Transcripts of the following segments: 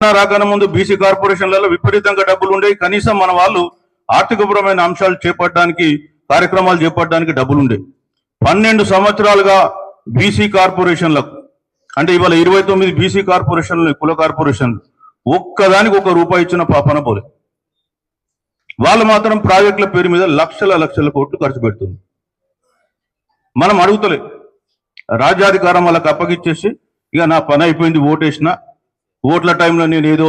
రాకన ముందు బీసీ కార్పొరేషన్లలో విపరీతంగా డబ్బులు ఉండేవి. కనీసం మన వాళ్ళు ఆర్థికపరమైన అంశాలు చేపట్టడానికి కార్యక్రమాలు చేపట్టడానికి డబ్బులు ఉండేవి. పన్నెండు సంవత్సరాలుగా బీసీ కార్పొరేషన్లకు అంటే ఇవాళ ఇరవై తొమ్మిది బీసీ కార్పొరేషన్లు కుల కార్పొరేషన్లు ఒక్కదానికి ఒక రూపాయి ఇచ్చిన పాపన పోలే. వాళ్ళు మాత్రం ప్రాజెక్టుల పేరు మీద లక్షల లక్షల కోట్లు ఖర్చు పెడుతుంది మనం అడుగుతలే రాజ్యాధికారం వాళ్ళకి అప్పగిచ్చేసి ఇక నా పని అయిపోయింది ఓటేసిన ఓట్ల టైంలో నేను ఏదో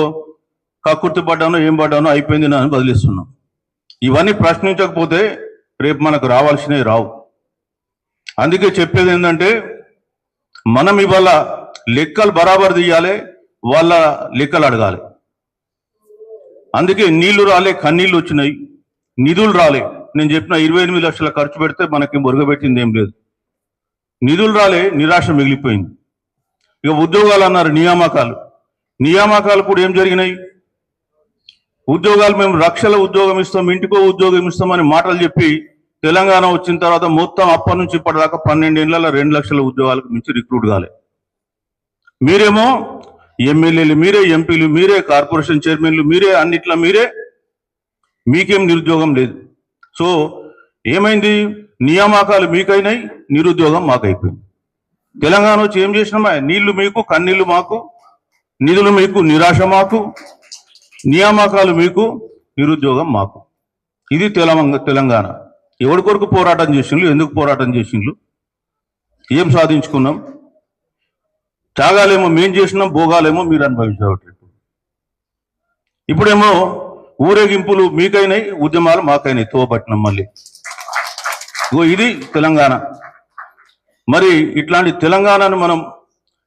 కక్కుర్తి పడ్డానో ఏం పడ్డానో అయిపోయింది అని బదిలిస్తున్నాం ఇవన్నీ ప్రశ్నించకపోతే రేపు మనకు రావాల్సినవి రావు. అందుకే చెప్పేది ఏంటంటే మనం ఇవాళ లెక్కలు బరాబర్ తీయాలి వాళ్ళ లెక్కలు అడగాలి. అందుకే నీళ్ళు రాలే కన్నీళ్ళు వచ్చినాయి నిధులు రాలే. నేను చెప్పిన ఇరవై ఎనిమిది లక్షల ఖర్చు పెడితే మనకి మురుగబెట్టింది ఏం లేదు. నిధులు రాలే నిరాశ మిగిలిపోయింది. ఇక ఉద్యోగాలు అన్నారు నియామకాలు. నియామకాలు కూడా ఏం జరిగినాయి? ఉద్యోగాలు మేము లక్షల ఉద్యోగం ఇస్తాం ఇంటికో ఉద్యోగం ఇస్తామని మాటలు చెప్పి తెలంగాణ వచ్చిన తర్వాత మొత్తం అప్పటి నుంచి ఇప్పటిదాకా పన్నెండేళ్ళలో రెండు లక్షల ఉద్యోగాలకు మించి రిక్రూట్ కాలే. మీరేమో ఎమ్మెల్యేలు మీరే ఎంపీలు మీరే కార్పొరేషన్ చైర్మన్లు మీరే అన్నిట్లా మీరే మీకేం నిరుద్యోగం లేదు. సో ఏమైంది? నియామకాలు మీకైనాయి నిరుద్యోగం మాకైపోయింది. తెలంగాణ వచ్చి ఏం చేసినామా నీళ్ళు మీకు కన్నీళ్ళు మాకు నిధులు మీకు నిరాశ మాకు నియామకాలు మీకు నిరుద్యోగం మాకు. ఇది తెలంగాణ తెలంగాణ. ఎవరి కొరకు పోరాటం చేసిండ్రు ఎందుకు పోరాటం చేసిండ్రు ఏం సాధించుకున్నాం? త్యాగాలేమో మేం చేసినాం భోగాలేమో మీరు అనుభవించబట్టి ఇప్పుడేమో ఊరేగింపులు మీకైనాయి ఉద్యమాలు మాకైనాయి తోపట్నం మళ్ళీ. ఇది తెలంగాణ. మరి ఇట్లాంటి తెలంగాణను మనం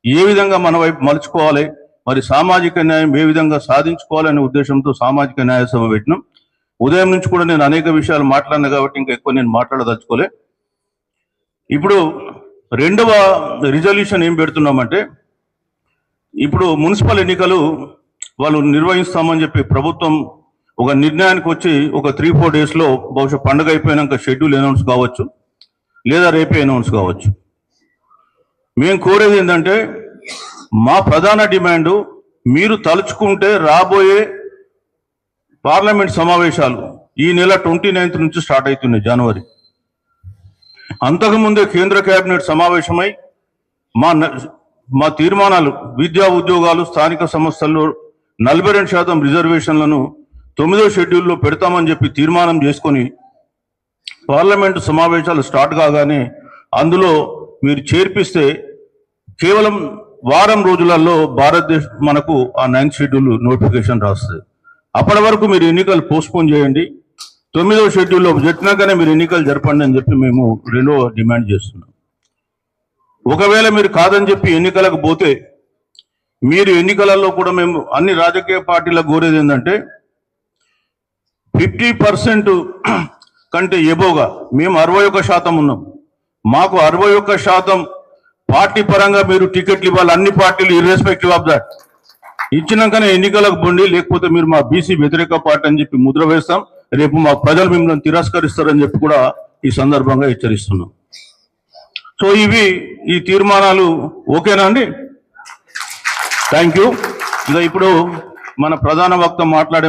ఏ విధంగా మన వైపు మలుచుకోవాలి? మరి సామాజిక న్యాయం ఏ విధంగా సాధించుకోవాలనే ఉద్దేశంతో సామాజిక న్యాయ సభ పెట్టినాం. ఉదయం నుంచి కూడా నేను అనేక విషయాలు మాట్లాడినా కాబట్టి ఇంకా ఎక్కువ నేను మాట్లాడదలుచుకోలే. ఇప్పుడు రెండవ రిజల్యూషన్ ఏం పెడుతున్నామంటే ఇప్పుడు మున్సిపల్ ఎన్నికలు వాళ్ళు నిర్వహిస్తామని చెప్పి ప్రభుత్వం ఒక నిర్ణయానికి వచ్చి ఒక త్రీ ఫోర్ డేస్లో బహుశా పండుగ అయిపోయినాక షెడ్యూల్ అనౌన్స్ కావచ్చు లేదా రేపే అనౌన్స్ కావచ్చు. మేము కోరేది ఏంటంటే మా ప్రధాన డిమాండ్ మీరు తలుచుకుంటే రాబోయే పార్లమెంట్ సమావేశాలు ఈ నెల ట్వంటీ నైన్త్ నుంచి స్టార్ట్ అవుతున్నాయి జనవరి. అంతకుముందే కేంద్ర కేబినెట్ సమావేశమై మా న- మా తీర్మానాలు విద్యా ఉద్యోగాలు స్థానిక సంస్థల్లో నలభై రెండు శాతం రిజర్వేషన్లను తొమ్మిదో షెడ్యూల్లో పెడతామని చెప్పి తీర్మానం చేసుకొని పార్లమెంటు సమావేశాలు స్టార్ట్ కాగానే అందులో మీరు చేర్పిస్తే కేవలం వారం రోజులలో భారతదేశం మనకు ఆ నైన్త్ షెడ్యూల్ నోటిఫికేషన్ రాస్తుంది. అప్పటి వరకు మీరు ఎన్నికలు పోస్ట్పోన్ చేయండి. తొమ్మిదవ షెడ్యూల్లో చెప్పినాకనే మీరు ఎన్నికలు జరపండి అని చెప్పి మేము రెండో డిమాండ్ చేస్తున్నాం. ఒకవేళ మీరు కాదని చెప్పి ఎన్నికలకు పోతే మీరు ఎన్నికలలో కూడా మేము అన్ని రాజకీయ పార్టీలకు కోరేది ఏంటంటే ఫిఫ్టీ పర్సెంట్ కంటే ఎబోగా మేము అరవై ఒక్క శాతం ఉన్నాం. మాకు అరవై ఒక్క శాతం పార్టీ పరంగా మీరు టికెట్లు ఇవ్వాలి. అన్ని పార్టీలు ఇర్రెస్పెక్టివ్ ఆఫ్ దట్ ఇచ్చినాకనే ఎన్నికలకు పొండి లేకపోతే మీరు మా బీసీ వ్యతిరేక పార్టీ అని చెప్పి ముద్ర వేస్తాం. రేపు మా ప్రజలు మిమ్మల్ని తిరస్కరిస్తారని చెప్పి కూడా ఈ సందర్భంగా హెచ్చరిస్తున్నాం. సో ఇవి ఈ తీర్మానాలు ఓకేనా అండి? థ్యాంక్ యూ ఇక ఇప్పుడు మన ప్రధాన వక్త మాట్లాడే